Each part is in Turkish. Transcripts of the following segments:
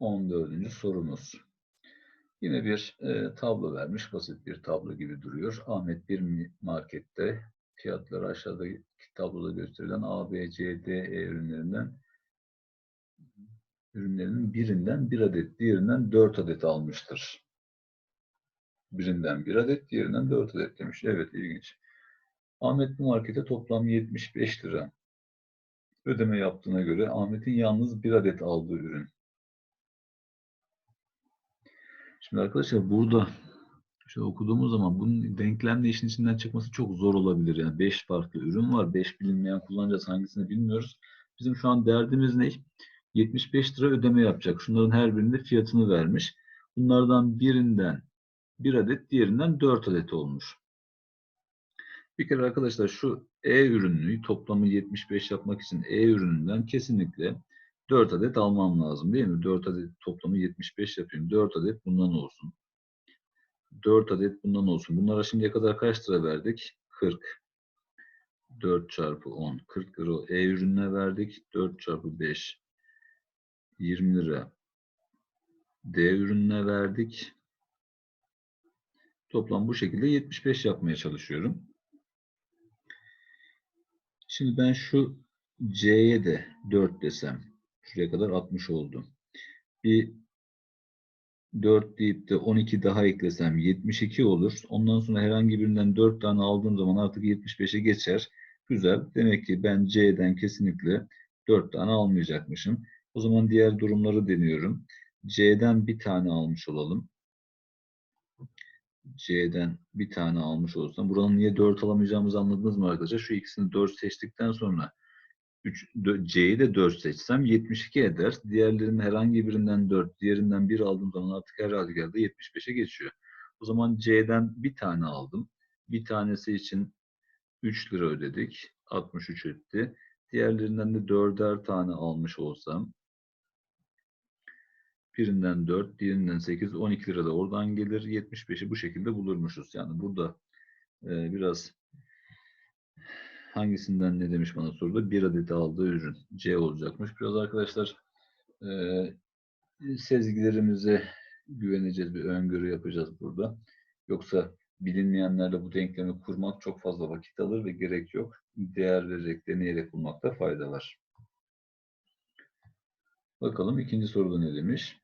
14. sorumuz. Yine bir e, tablo vermiş. Basit bir tablo gibi duruyor. Ahmet bir markette fiyatları aşağıdaki tabloda gösterilen A, B, C, D, E ürünlerinden ürünlerinin birinden bir adet, diğerinden dört adet almıştır. Birinden bir adet, diğerinden dört adet demiş. Evet, ilginç. Ahmet bu markete toplam 75 lira ödeme yaptığına göre Ahmet'in yalnız bir adet aldığı ürün. Şimdi arkadaşlar burada şöyle okuduğumuz zaman bunun denklemle işin içinden çıkması çok zor olabilir. Yani 5 farklı ürün var. 5 bilinmeyen kullanacağız. Hangisini bilmiyoruz. Bizim şu an derdimiz ne? 75 lira ödeme yapacak. Şunların her birinde fiyatını vermiş. Bunlardan birinden bir adet, diğerinden 4 adet olmuş. Bir kere arkadaşlar şu E ürünü toplamı 75 yapmak için E ürününden kesinlikle 4 adet almam lazım değil mi? 4 adet toplamı 75 yapayım. 4 adet bundan olsun. 4 adet bundan olsun. Bunlara şimdiye kadar kaç lira verdik? 40. 4 çarpı 10. 40 lira E ürününe verdik. 4 çarpı 5. 20 lira. D ürününe verdik. Toplam bu şekilde 75 yapmaya çalışıyorum. Şimdi ben şu C'ye de 4 desem. Şuraya kadar 60 oldu. Bir 4 deyip de 12 daha eklesem 72 olur. Ondan sonra herhangi birinden 4 tane aldığım zaman artık 75'e geçer. Güzel. Demek ki ben C'den kesinlikle 4 tane almayacakmışım. O zaman diğer durumları deniyorum. C'den bir tane almış olalım. C'den bir tane almış olursam. Buranın niye 4 alamayacağımızı anladınız mı arkadaşlar? Şu ikisini 4 seçtikten sonra 3, C'yi de 4 seçsem 72 eder. Diğerlerinin herhangi birinden 4, diğerinden 1 aldığım zaman artık her halükarda 75'e geçiyor. O zaman C'den bir tane aldım. Bir tanesi için 3 lira ödedik. 63 etti. Diğerlerinden de 4'er tane almış olsam birinden 4, diğerinden 8, 12 lira da oradan gelir. 75'i bu şekilde bulurmuşuz. Yani burada e, biraz hangisinden ne demiş bana soruda? Bir adet aldığı ürün C olacakmış. Biraz arkadaşlar e, sezgilerimize güveneceğiz. Bir öngörü yapacağız burada. Yoksa bilinmeyenlerle bu denklemi kurmak çok fazla vakit alır ve gerek yok. Değer vererek, deneyerek bulmakta fayda var. Bakalım ikinci soruda ne demiş?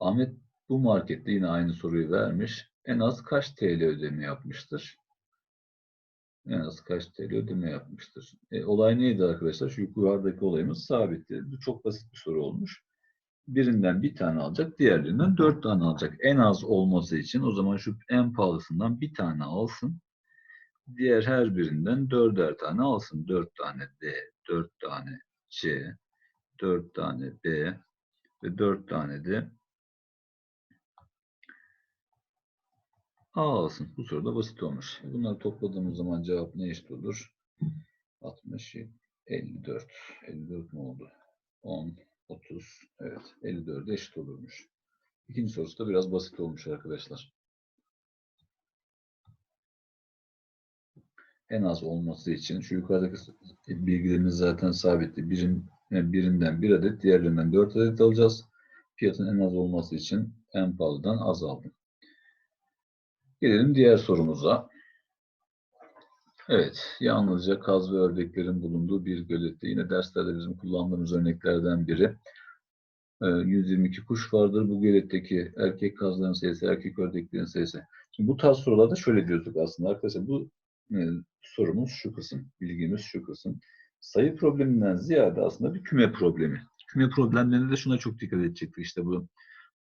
Ahmet bu markette yine aynı soruyu vermiş. En az kaç TL ödeme yapmıştır? En az kaç TL ödeme yapmıştır? E, olay neydi arkadaşlar? Şu yukarıdaki olayımız sabitti. Bu çok basit bir soru olmuş. Birinden bir tane alacak, diğerlerinden dört tane alacak. En az olması için o zaman şu en pahalısından bir tane alsın. Diğer her birinden dörder tane alsın. Dört tane D, dört tane C, dört tane B ve dört tane de A alsın. Bu soruda basit olmuş. Bunları topladığımız zaman cevap ne eşit olur? 60, 54. 54 ne oldu? 10, 30. Evet. 54 eşit olurmuş. İkinci sorusu da biraz basit olmuş arkadaşlar. En az olması için şu yukarıdaki bilgilerimiz zaten sabitti. Birin, birinden bir adet, diğerlerinden dört adet alacağız. Fiyatın en az olması için en pahalıdan az aldım. Gelelim diğer sorumuza. Evet, yalnızca kaz ve ördeklerin bulunduğu bir gölette. Yine derslerde bizim kullandığımız örneklerden biri. Ee, 122 kuş vardır. Bu göletteki erkek kazların sayısı, erkek ördeklerin sayısı. Şimdi bu tarz sorularda şöyle diyorduk aslında arkadaşlar. Bu e, sorumuz şu kısım, bilgimiz şu kısım. Sayı probleminden ziyade aslında bir küme problemi. Küme problemlerinde de şuna çok dikkat edecektik. İşte bu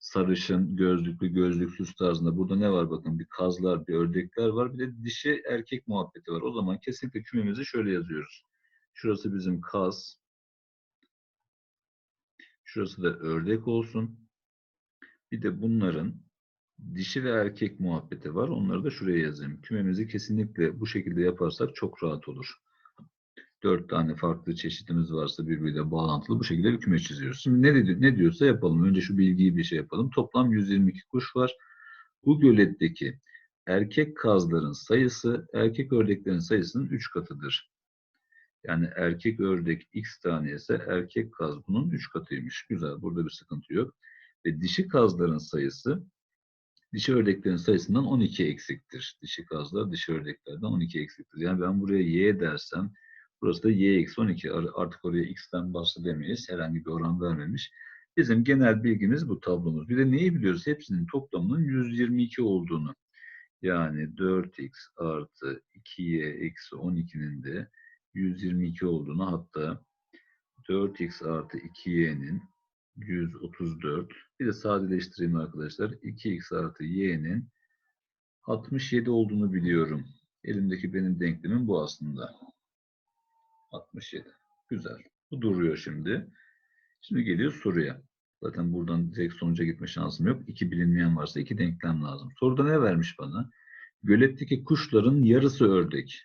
sarışın, gözlüklü, gözlüksüz tarzında. Burada ne var bakın bir kazlar, bir ördekler var. Bir de dişi erkek muhabbeti var. O zaman kesinlikle kümemizi şöyle yazıyoruz. Şurası bizim kaz. Şurası da ördek olsun. Bir de bunların dişi ve erkek muhabbeti var. Onları da şuraya yazayım. Kümemizi kesinlikle bu şekilde yaparsak çok rahat olur. Dört tane farklı çeşitimiz varsa birbiriyle bağlantılı bu şekilde bir küme çiziyoruz. Şimdi ne, dedi, ne diyorsa yapalım. Önce şu bilgiyi bir şey yapalım. Toplam 122 kuş var. Bu göletteki erkek kazların sayısı erkek ördeklerin sayısının 3 katıdır. Yani erkek ördek x tane ise erkek kaz bunun 3 katıymış. Güzel. Burada bir sıkıntı yok. Ve dişi kazların sayısı dişi ördeklerin sayısından 12 eksiktir. Dişi kazlar dişi ördeklerden 12 eksiktir. Yani ben buraya y dersem burası da y eksi 12. Ar- Artık oraya x'ten bahsedemeyiz. Herhangi bir oran vermemiş. Bizim genel bilgimiz bu tablomuz. Bir de neyi biliyoruz? Hepsinin toplamının 122 olduğunu. Yani 4x artı 2y eksi 12'nin de 122 olduğunu hatta 4x artı 2y'nin 134 bir de sadeleştireyim arkadaşlar 2x artı y'nin 67 olduğunu biliyorum. Elimdeki benim denklemim bu aslında. 67. Güzel. Bu duruyor şimdi. Şimdi geliyor soruya. Zaten buradan direkt sonuca gitme şansım yok. İki bilinmeyen varsa iki denklem lazım. Soruda ne vermiş bana? Göletteki kuşların yarısı ördek.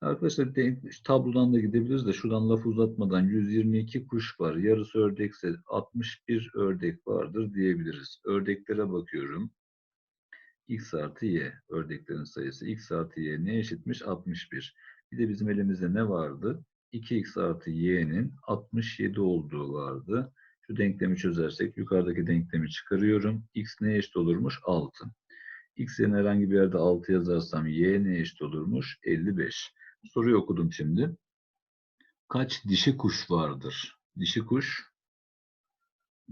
Arkadaşlar tablodan da gidebiliriz de şuradan laf uzatmadan 122 kuş var. Yarısı ördekse 61 ördek vardır diyebiliriz. Ördeklere bakıyorum. X artı Y ördeklerin sayısı. X artı Y ne eşitmiş? 61. Bir de bizim elimizde ne vardı? 2x artı y'nin 67 olduğu vardı. Şu denklemi çözersek yukarıdaki denklemi çıkarıyorum. x ne eşit olurmuş? 6. x yerine herhangi bir yerde 6 yazarsam y ne eşit olurmuş? 55. Soruyu okudum şimdi. Kaç dişi kuş vardır? Dişi kuş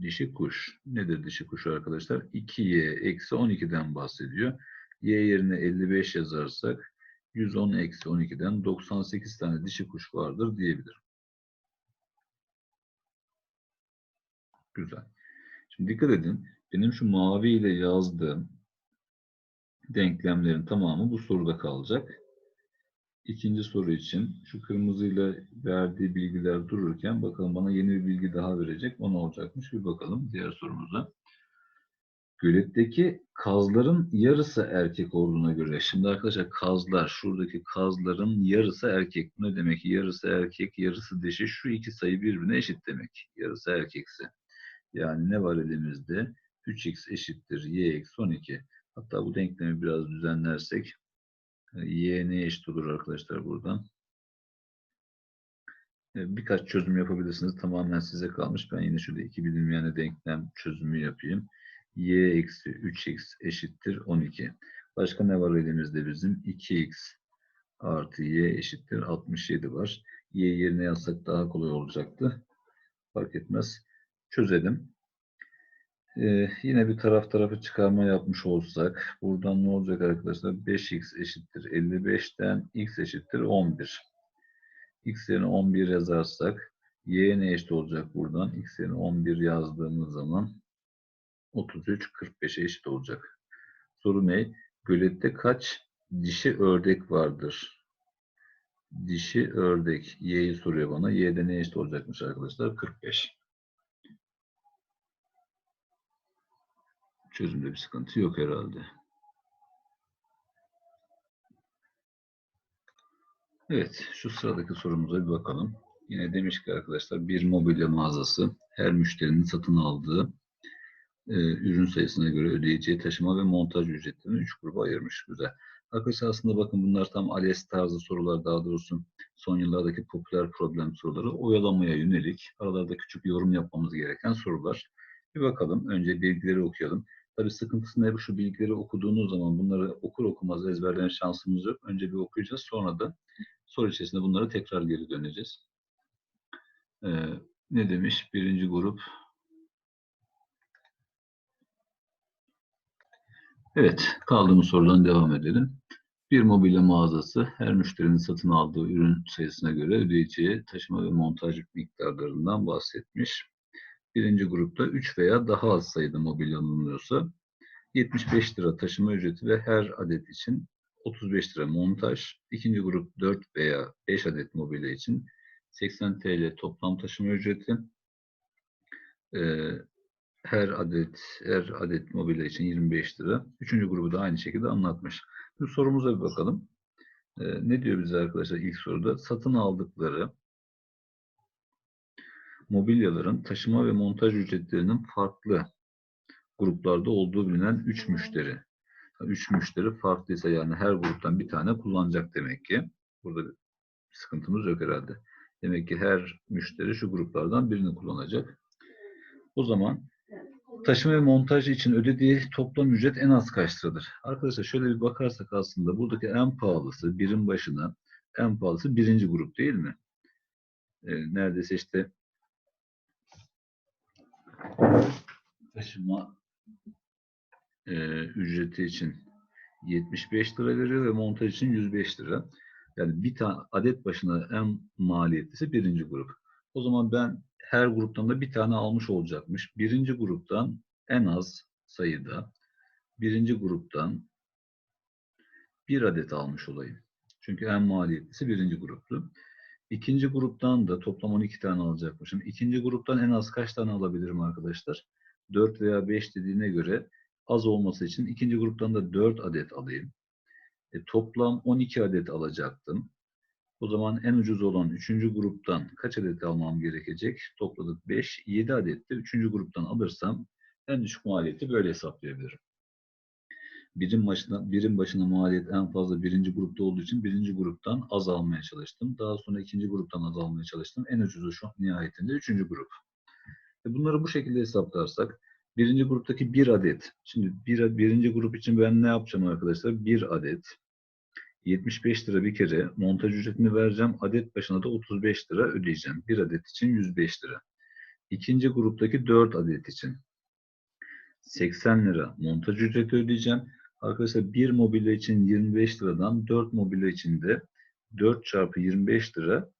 Dişi kuş. Nedir dişi kuş arkadaşlar? 2y eksi 12'den bahsediyor. y yerine 55 yazarsak 110 eksi 12'den 98 tane dişi kuş vardır diyebilirim. Güzel. Şimdi dikkat edin. Benim şu mavi ile yazdığım denklemlerin tamamı bu soruda kalacak. İkinci soru için şu kırmızıyla verdiği bilgiler dururken bakalım bana yeni bir bilgi daha verecek. O olacakmış? Bir bakalım diğer sorumuza. Göletteki kazların yarısı erkek olduğuna göre. Şimdi arkadaşlar kazlar, şuradaki kazların yarısı erkek. Ne demek? Yarısı erkek, yarısı dişi. Şu iki sayı birbirine eşit demek. Yarısı erkekse. Yani ne var elimizde? 3x eşittir y eksi 12. Hatta bu denklemi biraz düzenlersek y ne eşit olur arkadaşlar buradan? E, Birkaç çözüm yapabilirsiniz. Tamamen size kalmış. Ben yine şurada iki bilinmeyenle denklem çözümü yapayım. Y eksi 3x eşittir 12. Başka ne var elimizde bizim? 2x artı y eşittir 67 var. y yerine yazsak daha kolay olacaktı. Fark etmez. Çözelim. Ee, yine bir taraf tarafı çıkarma yapmış olsak buradan ne olacak arkadaşlar? 5x eşittir 55'ten x eşittir 11. x yerine 11 yazarsak y ne eşit olacak buradan? x yerine 11 yazdığımız zaman 33 45'e eşit olacak. Soru ne? Gölette kaç dişi ördek vardır? Dişi ördek. Y'yi soruyor bana. Y'de ne eşit olacakmış arkadaşlar? 45. Çözümde bir sıkıntı yok herhalde. Evet, şu sıradaki sorumuza bir bakalım. Yine demiş ki arkadaşlar bir mobilya mağazası her müşterinin satın aldığı e, ürün sayısına göre ödeyeceği taşıma ve montaj ücretlerini 3 gruba ayırmış. Güzel. Arkadaşlar aslında bakın bunlar tam ALES tarzı sorular daha doğrusu son yıllardaki popüler problem soruları oyalamaya yönelik aralarda küçük yorum yapmamız gereken sorular. Bir bakalım. Önce bilgileri okuyalım. Tabii sıkıntısı ne? Şu bilgileri okuduğunuz zaman bunları okur okumaz ezberleme şansımız yok. Önce bir okuyacağız. Sonra da soru içerisinde bunları tekrar geri döneceğiz. Ee, ne demiş? Birinci grup. Evet. Kaldığımız sorudan devam edelim. Bir mobilya mağazası her müşterinin satın aldığı ürün sayısına göre ödeyeceği taşıma ve montaj miktarlarından bahsetmiş. Birinci grupta 3 veya daha az sayıda mobilya alınıyorsa 75 lira taşıma ücreti ve her adet için 35 lira montaj. İkinci grup 4 veya 5 adet mobilya için 80 TL toplam taşıma ücreti. Ee, her adet her adet mobilya için 25 lira. Üçüncü grubu da aynı şekilde anlatmış. Bu sorumuza bir bakalım. Ee, ne diyor bize arkadaşlar ilk soruda? Satın aldıkları mobilyaların taşıma ve montaj ücretlerinin farklı gruplarda olduğu bilinen 3 müşteri. 3 müşteri farklıysa yani her gruptan bir tane kullanacak demek ki. Burada sıkıntımız yok herhalde. Demek ki her müşteri şu gruplardan birini kullanacak. O zaman taşıma ve montaj için ödediği toplam ücret en az kaç liradır? Arkadaşlar şöyle bir bakarsak aslında buradaki en pahalısı birim başına en pahalısı birinci grup değil mi? Ee, neredeyse işte taşıma e, ücreti için 75 lira veriyor ve montaj için 105 lira. Yani bir tane adet başına en maliyetlisi birinci grup. O zaman ben her gruptan da bir tane almış olacakmış. Birinci gruptan en az sayıda birinci gruptan bir adet almış olayım. Çünkü en maliyetlisi birinci gruptu. İkinci gruptan da toplam 12 tane alacakmışım. İkinci gruptan en az kaç tane alabilirim arkadaşlar? 4 veya 5 dediğine göre az olması için ikinci gruptan da 4 adet alayım. E, toplam 12 adet alacaktım. O zaman en ucuz olan 3. gruptan kaç adet almam gerekecek? Topladık 5, 7 adet de 3. gruptan alırsam en düşük maliyeti böyle hesaplayabilirim. Birim başına, birim başına maliyet en fazla birinci grupta olduğu için birinci gruptan az almaya çalıştım. Daha sonra ikinci gruptan az almaya çalıştım. En ucuzu şu nihayetinde üçüncü grup. E bunları bu şekilde hesaplarsak birinci gruptaki bir adet. Şimdi bir, birinci grup için ben ne yapacağım arkadaşlar? Bir adet 75 lira bir kere montaj ücretini vereceğim. Adet başına da 35 lira ödeyeceğim. Bir adet için 105 lira. İkinci gruptaki 4 adet için 80 lira montaj ücreti ödeyeceğim. Arkadaşlar bir mobilya için 25 liradan 4 mobilya için de 4 çarpı 25 lira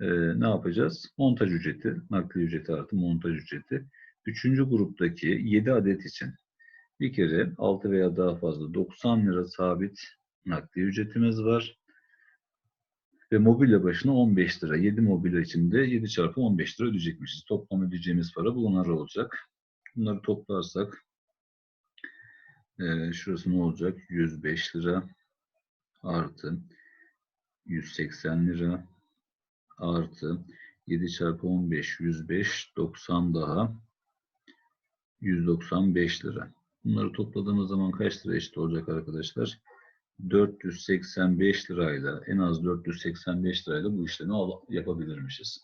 e, ne yapacağız? Montaj ücreti, nakli ücreti artı montaj ücreti. Üçüncü gruptaki 7 adet için bir kere 6 veya daha fazla 90 lira sabit nakli ücretimiz var. Ve mobilya başına 15 lira. 7 mobilya için de 7 çarpı 15 lira ödeyecekmişiz. Toplam ödeyeceğimiz para bunlar olacak. Bunları toplarsak e, şurası ne olacak? 105 lira artı 180 lira artı 7 çarpı 15 105 90 daha 195 lira. Bunları topladığımız zaman kaç lira eşit olacak arkadaşlar? 485 lirayla en az 485 lirayla bu işlemi yapabilirmişiz.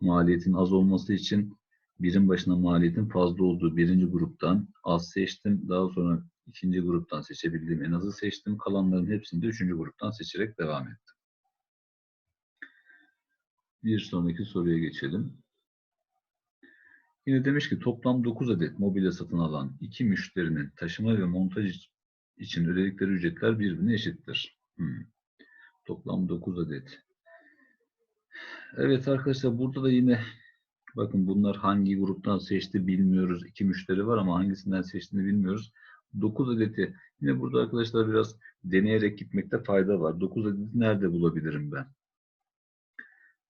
Maliyetin az olması için birim başına maliyetin fazla olduğu birinci gruptan az seçtim. Daha sonra ikinci gruptan seçebildiğim en azı seçtim. Kalanların hepsini de üçüncü gruptan seçerek devam ettim. Bir sonraki soruya geçelim. Yine demiş ki toplam 9 adet mobilya satın alan iki müşterinin taşıma ve montaj için ödedikleri ücretler birbirine eşittir. Hmm. Toplam 9 adet. Evet arkadaşlar burada da yine bakın bunlar hangi gruptan seçti bilmiyoruz. İki müşteri var ama hangisinden seçtiğini bilmiyoruz. 9 adeti. Yine burada arkadaşlar biraz deneyerek gitmekte fayda var. 9 adeti nerede bulabilirim ben?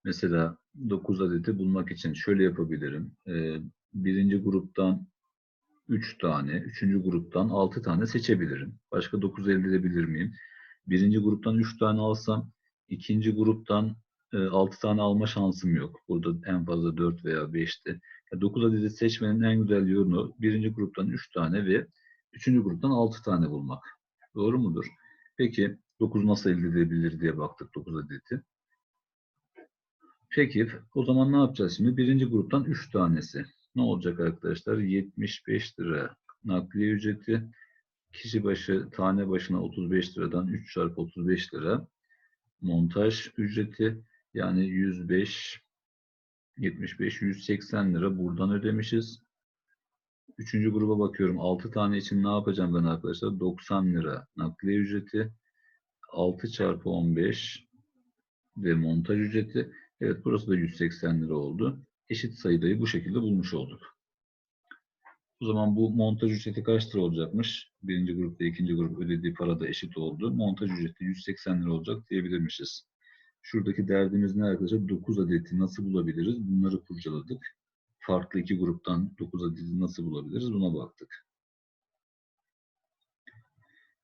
Mesela 9 adeti bulmak için şöyle yapabilirim. Ee, birinci gruptan 3 tane, üçüncü gruptan 6 tane seçebilirim. Başka 9 elde edebilir miyim? Birinci gruptan 3 tane alsam, ikinci gruptan 6 e, tane alma şansım yok. Burada en fazla 4 veya 5'ti. 9 adedi seçmenin en güzel yolu birinci gruptan 3 tane ve üçüncü gruptan 6 tane bulmak. Doğru mudur? Peki 9 nasıl elde edilebilir diye baktık 9 adeti. Peki o zaman ne yapacağız şimdi? Birinci gruptan 3 tanesi. Ne olacak arkadaşlar? 75 lira nakliye ücreti. Kişi başı tane başına 35 liradan 3 çarpı 35 lira. Montaj ücreti yani 105 75 180 lira buradan ödemişiz. Üçüncü gruba bakıyorum. 6 tane için ne yapacağım ben arkadaşlar? 90 lira nakliye ücreti. 6 çarpı 15 ve montaj ücreti. Evet burası da 180 lira oldu. Eşit sayıdayı bu şekilde bulmuş olduk. O zaman bu montaj ücreti kaç lira olacakmış? Birinci grup ve ikinci grup ödediği para da eşit oldu. Montaj ücreti 180 lira olacak diyebilirmişiz. Şuradaki derdimiz ne arkadaşlar? 9 adeti nasıl bulabiliriz? Bunları kurcaladık. Farklı iki gruptan 9 adeti nasıl bulabiliriz? Buna baktık.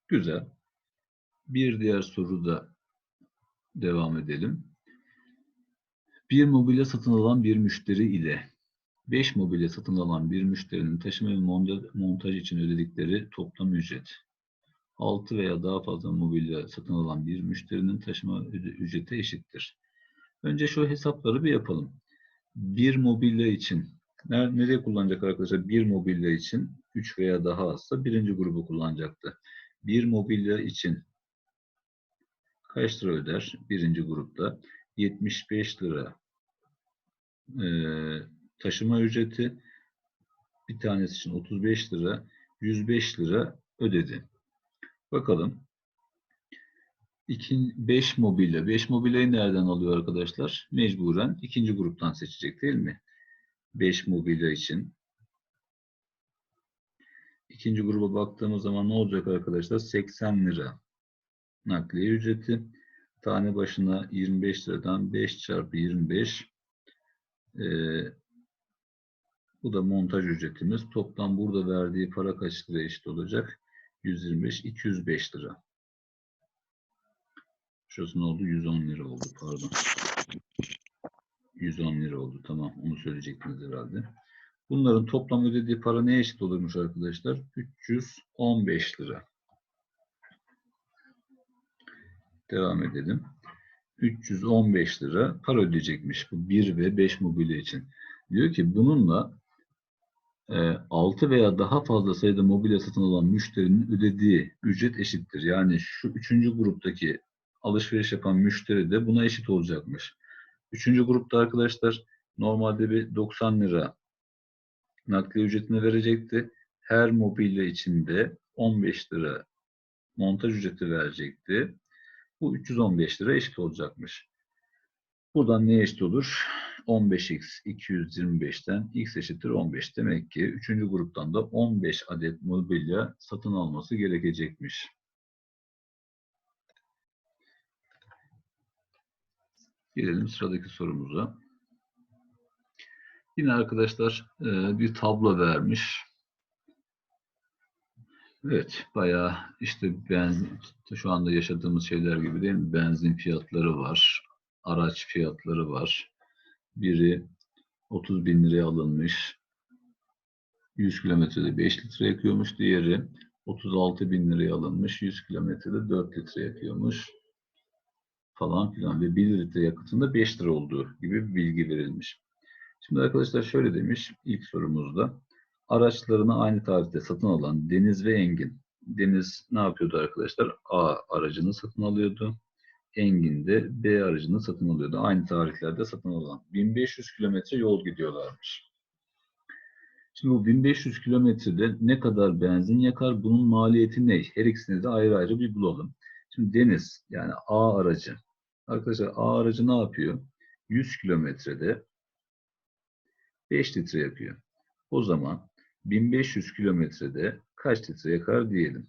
Güzel. Bir diğer soruda devam edelim. Bir mobilya satın alan bir müşteri ile 5 mobilya satın alan bir müşterinin taşıma ve montaj için ödedikleri toplam ücret. 6 veya daha fazla mobilya satın alan bir müşterinin taşıma üc- ücreti eşittir. Önce şu hesapları bir yapalım. Bir mobilya için ner- nereye kullanacak arkadaşlar? Bir mobilya için 3 veya daha azsa birinci grubu kullanacaktı. Bir mobilya için kaç lira öder? Birinci grupta 75 lira eee, taşıma ücreti bir tanesi için 35 lira 105 lira ödedi. Bakalım. 5 mobilya. 5 mobilyayı nereden alıyor arkadaşlar? Mecburen ikinci gruptan seçecek değil mi? 5 mobilya için. İkinci gruba baktığımız zaman ne olacak arkadaşlar? 80 lira nakliye ücreti. Tane başına 25 liradan 5 çarpı 25 eee, bu da montaj ücretimiz. Toplam burada verdiği para kaç lira eşit olacak? 125, 205 lira. Şurası ne oldu? 110 lira oldu pardon. 110 lira oldu. Tamam onu söyleyecektiniz herhalde. Bunların toplam ödediği para neye eşit olurmuş arkadaşlar? 315 lira. Devam edelim. 315 lira para ödeyecekmiş bu 1 ve 5 mobilya için. Diyor ki bununla 6 veya daha fazla sayıda mobilya satın alan müşterinin ödediği ücret eşittir. Yani şu üçüncü gruptaki alışveriş yapan müşteri de buna eşit olacakmış. Üçüncü grupta arkadaşlar normalde bir 90 lira nakliye ücretini verecekti. Her mobilya içinde 15 lira montaj ücreti verecekti. Bu 315 lira eşit olacakmış. Buradan ne eşit olur? 15x 225'ten x eşittir 15. Demek ki 3. gruptan da 15 adet mobilya satın alması gerekecekmiş. Gelelim sıradaki sorumuza. Yine arkadaşlar e, bir tablo vermiş. Evet, bayağı işte benzin, şu anda yaşadığımız şeyler gibi değil mi? Benzin fiyatları var, araç fiyatları var. Biri 30 bin liraya alınmış, 100 kilometrede 5 litre yakıyormuş. Diğeri 36 bin liraya alınmış, 100 kilometrede 4 litre yakıyormuş falan filan ve 1 litre yakıtında 5 lira olduğu gibi bir bilgi verilmiş. Şimdi arkadaşlar şöyle demiş ilk sorumuzda. Araçlarını aynı tarihte satın alan Deniz ve Engin. Deniz ne yapıyordu arkadaşlar? A aracını satın alıyordu. Engin de B aracını satın alıyordu. Aynı tarihlerde satın alan. 1500 kilometre yol gidiyorlarmış. Şimdi bu 1500 kilometrede ne kadar benzin yakar? Bunun maliyeti ne? Her ikisini de ayrı ayrı bir bulalım. Şimdi Deniz yani A aracı. Arkadaşlar A aracı ne yapıyor? 100 kilometrede 5 litre yakıyor. O zaman 1500 kilometrede kaç litre yakar diyelim.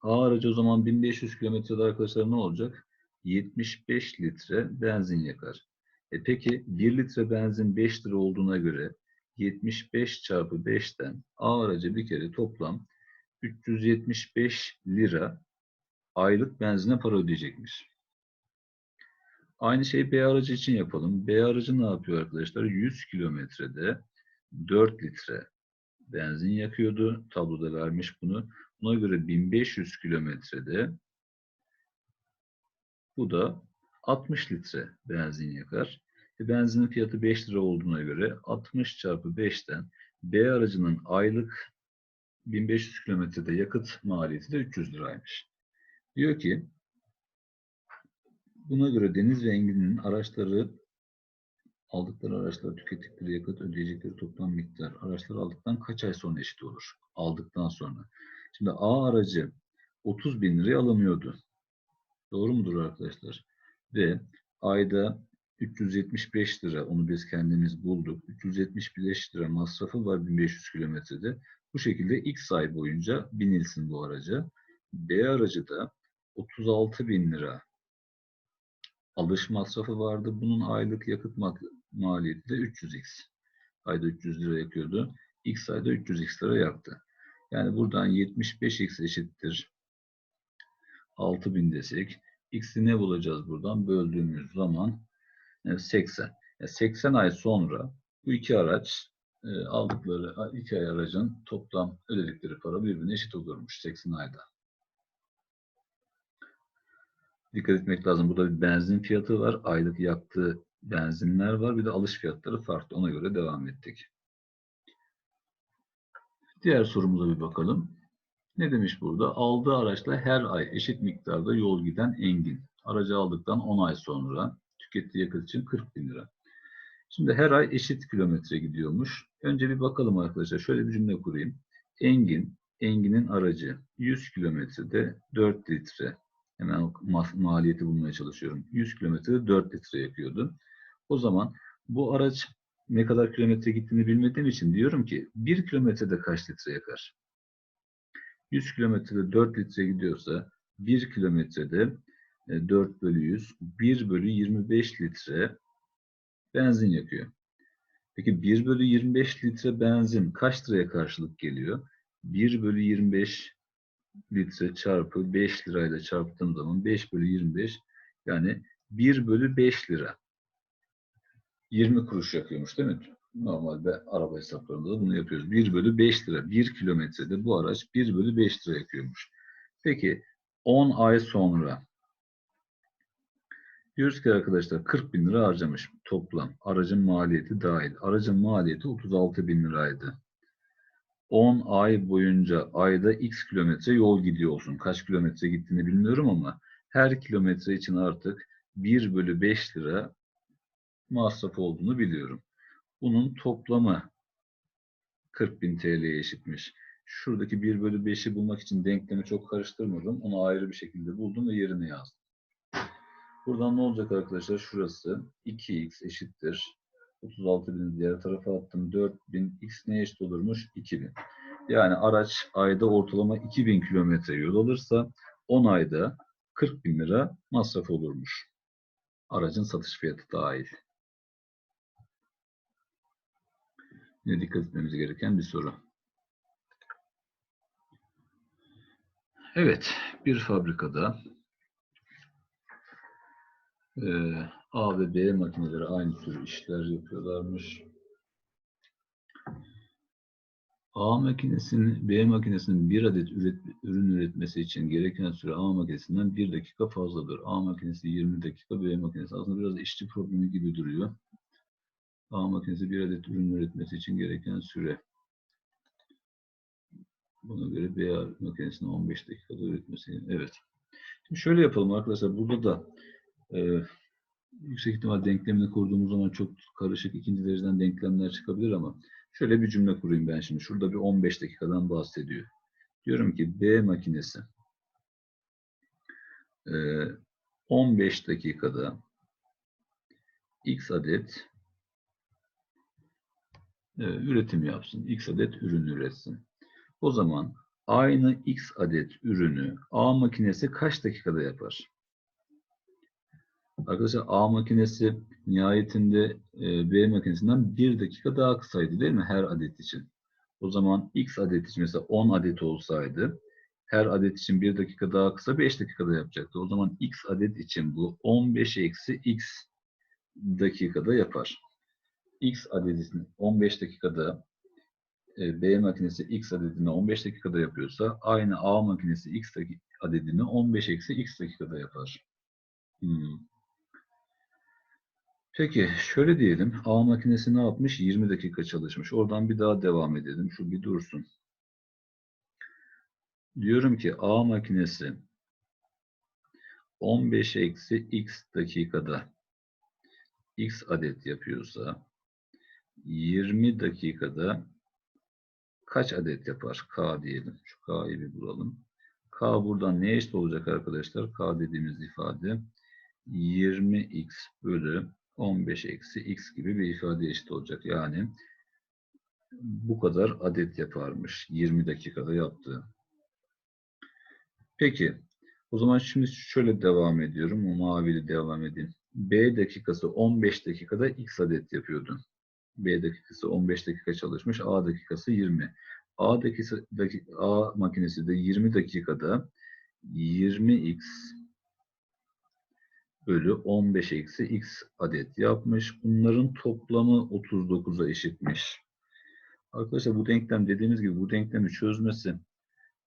A aracı o zaman 1500 kilometrede arkadaşlar ne olacak? 75 litre benzin yakar. E peki 1 litre benzin 5 lira olduğuna göre 75 çarpı 5'ten A aracı bir kere toplam 375 lira aylık benzine para ödeyecekmiş. Aynı şeyi B aracı için yapalım. B aracı ne yapıyor arkadaşlar? 100 kilometrede 4 litre benzin yakıyordu. Tabloda vermiş bunu. Buna göre 1500 kilometrede bu da 60 litre benzin yakar. E benzinin fiyatı 5 lira olduğuna göre 60 çarpı 5'ten B aracının aylık 1500 kilometrede yakıt maliyeti de 300 liraymış. Diyor ki buna göre Deniz ve Engin'in araçları aldıkları araçlar tükettikleri yakıt ödeyecekleri toplam miktar araçları aldıktan kaç ay sonra eşit olur? Aldıktan sonra. Şimdi A aracı 30 bin liraya alınıyordu. Doğru mudur arkadaşlar? Ve ayda 375 lira onu biz kendimiz bulduk. 375 lira masrafı var 1500 kilometrede. Bu şekilde X ay boyunca binilsin bu araca. B aracı da 36 bin lira alış masrafı vardı. Bunun aylık yakıt maliyeti de 300x. Ayda 300 lira yakıyordu. X ayda 300x lira yaktı. Yani buradan 75x eşittir 6000 desek. X'i ne bulacağız buradan? Böldüğümüz zaman 80. Yani 80 ay sonra bu iki araç e, aldıkları iki ay aracın toplam ödedikleri para birbirine eşit olurmuş 80 ayda. Dikkat etmek lazım. Burada bir benzin fiyatı var. Aylık yaktığı benzinler var. Bir de alış fiyatları farklı. Ona göre devam ettik. Diğer sorumuza bir bakalım. Ne demiş burada? Aldığı araçla her ay eşit miktarda yol giden Engin. Aracı aldıktan 10 ay sonra tükettiği yakıt için 40 bin lira. Şimdi her ay eşit kilometre gidiyormuş. Önce bir bakalım arkadaşlar. Şöyle bir cümle kurayım. Engin, Engin'in aracı 100 kilometrede 4 litre. Hemen ma- maliyeti bulmaya çalışıyorum. 100 kilometrede 4 litre yakıyordu. O zaman bu araç ne kadar kilometre gittiğini bilmediğim için diyorum ki 1 kilometrede kaç litre yakar? 100 kilometrede 4 litre gidiyorsa 1 kilometrede 4 bölü 100, 1 bölü 25 litre benzin yakıyor. Peki 1 bölü 25 litre benzin kaç liraya karşılık geliyor? 1 bölü 25 litre çarpı 5 lirayla çarptığım zaman 5 bölü 25 yani 1 bölü 5 lira. 20 kuruş yakıyormuş değil mi? Normalde araba hesaplarında da bunu yapıyoruz. 1 bölü 5 lira. 1 kilometrede bu araç 1 bölü 5 lira yakıyormuş. Peki 10 ay sonra diyoruz ki arkadaşlar 40 bin lira harcamış toplam. Aracın maliyeti dahil. Aracın maliyeti 36 bin liraydı. 10 ay boyunca ayda x kilometre yol gidiyor olsun. Kaç kilometre gittiğini bilmiyorum ama her kilometre için artık 1 bölü 5 lira masraf olduğunu biliyorum. Bunun toplamı 40.000 TL'ye eşitmiş. Şuradaki 1 bölü 5'i bulmak için denklemi çok karıştırmadım. Onu ayrı bir şekilde buldum ve yerine yazdım. Buradan ne olacak arkadaşlar? Şurası 2x eşittir. 36.000'i diğer tarafa attım. 4.000 x neye eşit olurmuş? 2.000. Yani araç ayda ortalama 2000 kilometre yol alırsa 10 ayda 40 bin lira masraf olurmuş. Aracın satış fiyatı dahil. Yine dikkat etmemiz gereken bir soru. Evet, bir fabrikada e, A ve B makineleri aynı tür işler yapıyorlarmış. A makinesinin B makinesinin bir adet üret, ürün üretmesi için gereken süre A makinesinden bir dakika fazladır. A makinesi 20 dakika, B makinesi aslında biraz işçi problemi gibi duruyor. A makinesi bir adet ürün üretmesi için gereken süre. Buna göre B makinesinin 15 dakikada üretmesi. Evet. Şimdi şöyle yapalım arkadaşlar. Burada da e, yüksek ihtimal denklemini kurduğumuz zaman çok karışık ikinci dereceden denklemler çıkabilir ama şöyle bir cümle kurayım ben şimdi. Şurada bir 15 dakikadan bahsediyor. Diyorum ki B makinesi e, 15 dakikada x adet e, üretim yapsın. X adet ürün üretsin. O zaman aynı X adet ürünü A makinesi kaç dakikada yapar? Arkadaşlar A makinesi nihayetinde e, B makinesinden bir dakika daha kısaydı değil mi her adet için? O zaman X adet için mesela 10 adet olsaydı her adet için bir dakika daha kısa 5 dakikada yapacaktı. O zaman X adet için bu 15 eksi X dakikada yapar. X adedini 15 dakikada e, B makinesi X adedini 15 dakikada yapıyorsa aynı A makinesi X adedini 15 eksi X dakikada yapar. Hmm. Peki şöyle diyelim. A makinesi ne yapmış? 20 dakika çalışmış. Oradan bir daha devam edelim. Şu bir dursun. Diyorum ki A makinesi 15 eksi X dakikada X adet yapıyorsa 20 dakikada kaç adet yapar? K diyelim. Şu K'yı bir bulalım. K buradan neye eşit olacak arkadaşlar? K dediğimiz ifade 20x bölü 15 eksi x gibi bir ifade eşit olacak. Yani bu kadar adet yaparmış. 20 dakikada yaptığı. Peki. O zaman şimdi şöyle devam ediyorum. O mavili devam edeyim. B dakikası 15 dakikada x adet yapıyordu. B dakikası 15 dakika çalışmış. A dakikası 20. A, dakikası, A makinesi de 20 dakikada 20x bölü 15 eksi x adet yapmış. Bunların toplamı 39'a eşitmiş. Arkadaşlar bu denklem dediğimiz gibi bu denklemi çözmesi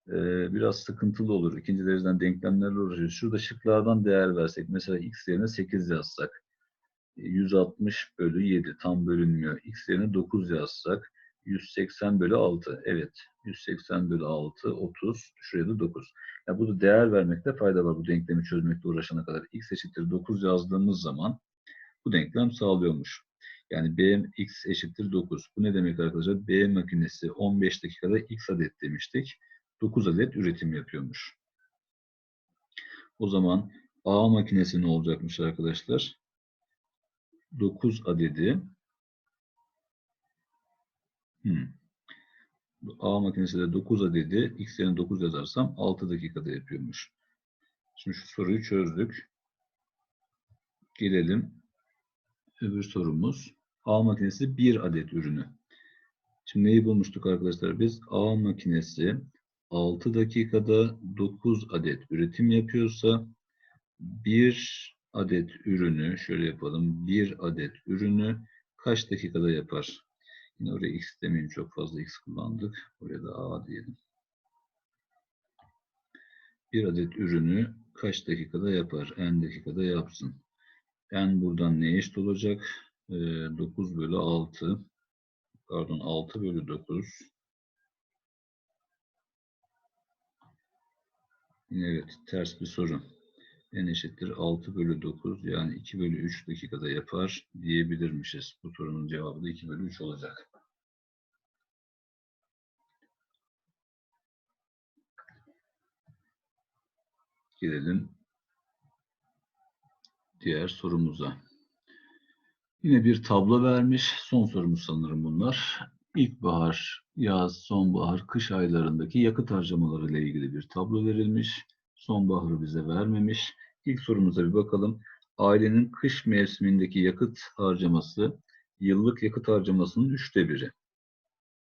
e, biraz sıkıntılı olur. İkinci dereceden denklemlerle uğraşıyoruz. Şurada şıklardan değer versek. Mesela x yerine 8 yazsak. 160 bölü 7 tam bölünmüyor. X yerine 9 yazsak 180 bölü 6. Evet. 180 bölü 6, 30. Şuraya da 9. Ya burada değer vermekte fayda var bu denklemi çözmekte uğraşana kadar. X eşittir 9 yazdığımız zaman bu denklem sağlıyormuş. Yani B x eşittir 9. Bu ne demek arkadaşlar? B makinesi 15 dakikada x adet demiştik. 9 adet üretim yapıyormuş. O zaman A makinesi ne olacakmış arkadaşlar? 9 adedi hmm. A makinesi de 9 adedi x yerine 9 yazarsam 6 dakikada yapıyormuş. Şimdi şu soruyu çözdük. Gelelim öbür sorumuz. A makinesi 1 adet ürünü. Şimdi neyi bulmuştuk arkadaşlar biz? A makinesi 6 dakikada 9 adet üretim yapıyorsa 1 adet ürünü şöyle yapalım. 1 adet ürünü kaç dakikada yapar? Yine oraya x demeyeyim çok fazla x kullandık. Oraya da a diyelim. 1 adet ürünü kaç dakikada yapar? n dakikada yapsın. n buradan ne eşit olacak? Ee, 9 bölü 6 pardon 6 bölü 9 Yine evet ters bir soru n eşittir 6 bölü 9 yani 2 bölü 3 dakikada yapar diyebilirmişiz. Bu sorunun cevabı da 2 bölü 3 olacak. Gelelim diğer sorumuza. Yine bir tablo vermiş. Son sorumuz sanırım bunlar. İlkbahar, yaz, sonbahar, kış aylarındaki yakıt harcamaları ile ilgili bir tablo verilmiş. Sonbaharı bize vermemiş. İlk sorumuza bir bakalım. Ailenin kış mevsimindeki yakıt harcaması yıllık yakıt harcamasının üçte biri.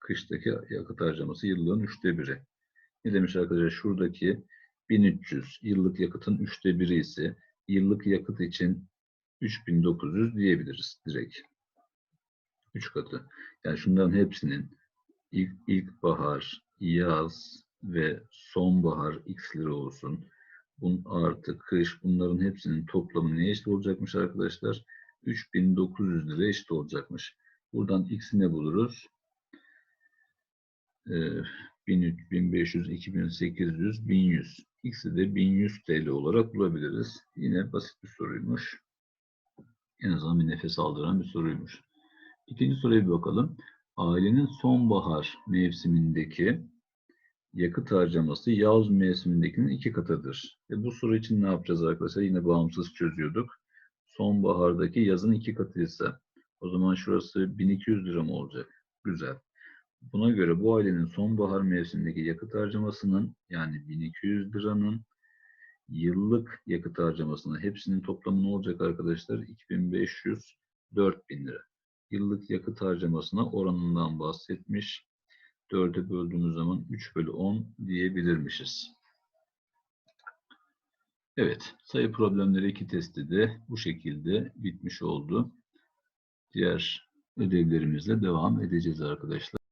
Kıştaki yakıt harcaması yıllığın üçte biri. Ne demiş arkadaşlar? Şuradaki 1300 yıllık yakıtın üçte biri ise yıllık yakıt için 3900 diyebiliriz direkt. 3 katı. Yani şunların hepsinin ilk ilkbahar, yaz ve sonbahar x'leri olsun. Bun artı kış bunların hepsinin toplamı ne eşit olacakmış arkadaşlar? 3900 lira eşit olacakmış. Buradan x'i ne buluruz? Ee, 1300, 1500, 2800, 1100. X'i de 1100 TL olarak bulabiliriz. Yine basit bir soruymuş. En azından bir nefes aldıran bir soruymuş. İkinci soruya bir bakalım. Ailenin sonbahar mevsimindeki yakıt harcaması yaz mevsimindekinin iki katıdır. E bu soru için ne yapacağız arkadaşlar? Yine bağımsız çözüyorduk. Sonbahardaki yazın iki katıysa o zaman şurası 1200 lira mı olacak? Güzel. Buna göre bu ailenin sonbahar mevsimindeki yakıt harcamasının yani 1200 liranın yıllık yakıt harcamasının hepsinin toplamı ne olacak arkadaşlar? 2500 4000 lira. Yıllık yakıt harcamasına oranından bahsetmiş. 4'e böldüğümüz zaman 3 bölü 10 diyebilirmişiz. Evet, sayı problemleri iki testi de bu şekilde bitmiş oldu. Diğer ödevlerimizle devam edeceğiz arkadaşlar.